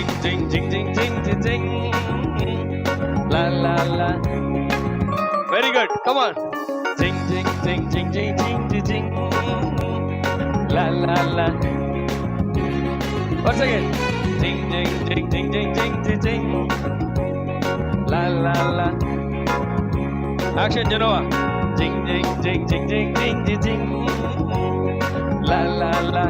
జింగ్ జింగ్ జింగ్ జింగ్ జింగ్ జింగ్ జింగ్ లా లా లా వెరీ గుడ్ కమ్ ఆన్ జింగ్ జింగ్ జింగ్ జింగ్ జింగ్ జింగ్ జింగ్ జింగ్ లా లా లా Once again. Ding ding ding ding ding ding ding ding. La la la. Action, Genoa. Ding ding ding ding ding ding ding ding. La la la.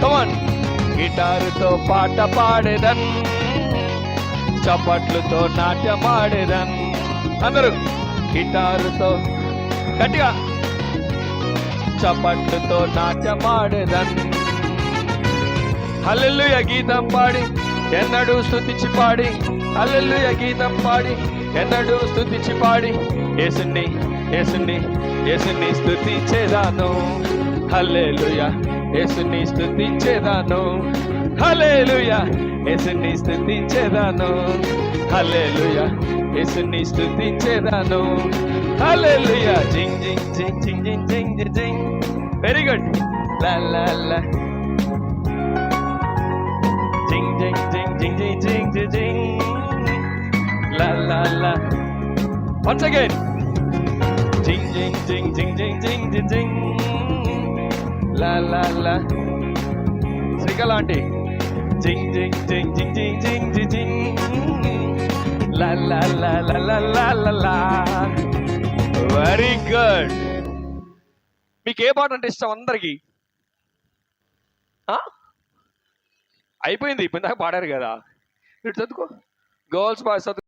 Come on. గిటారుతో పాట పాడేదన్ చప్పట్లతో నాట్యమాడేదన్ అందరూ గిటారుతో గట్టిగా చప్పట్లతో నాట్యమాడేదన్ హల్లెల్లుయ గీతం పాడి ఎన్నడూ స్థుతించి పాడి. హల్లెల్లుయ గీతం పాడి ఎన్నడూ స్థుతించి పాడి. ఏసుని ఏసుని ఏసుని స్థుతించేదాను హల్లెలుయా. యేసుని స్థుతించేదాను హలేలుయా యేసుని స్థుతించేదాను హలేలుయా యేసుని స్థుతించేదాను హలేలుయా జింగ్ జింగ్ జింగ్ జింగ్ జింగ్ జింగ్ జింగ్ వెరీ గుడ్ లా లా లా జింగ్ జింగ్ జింగ్ జింగ్ జింగ్ జింగ్ జింగ్ లా లా లా once again జింగ్ జింగ్ జింగ్ జింగ్ జింగ్ జింగ్ జింగ్ శ్రీకాలంటీ జింగ్ జింగ్ జింగ్ జింగ్ జింగ్ జింగ్ జి జింగ్. వెరీ గుడ్ మీకు ఏ పాట అంటే ఇష్టం అందరికి? అయిపోయింది ఇప్పుడు పాడారు కదా. ఇటు చదువుకో గర్ల్స్ బాయ్స్ చదువు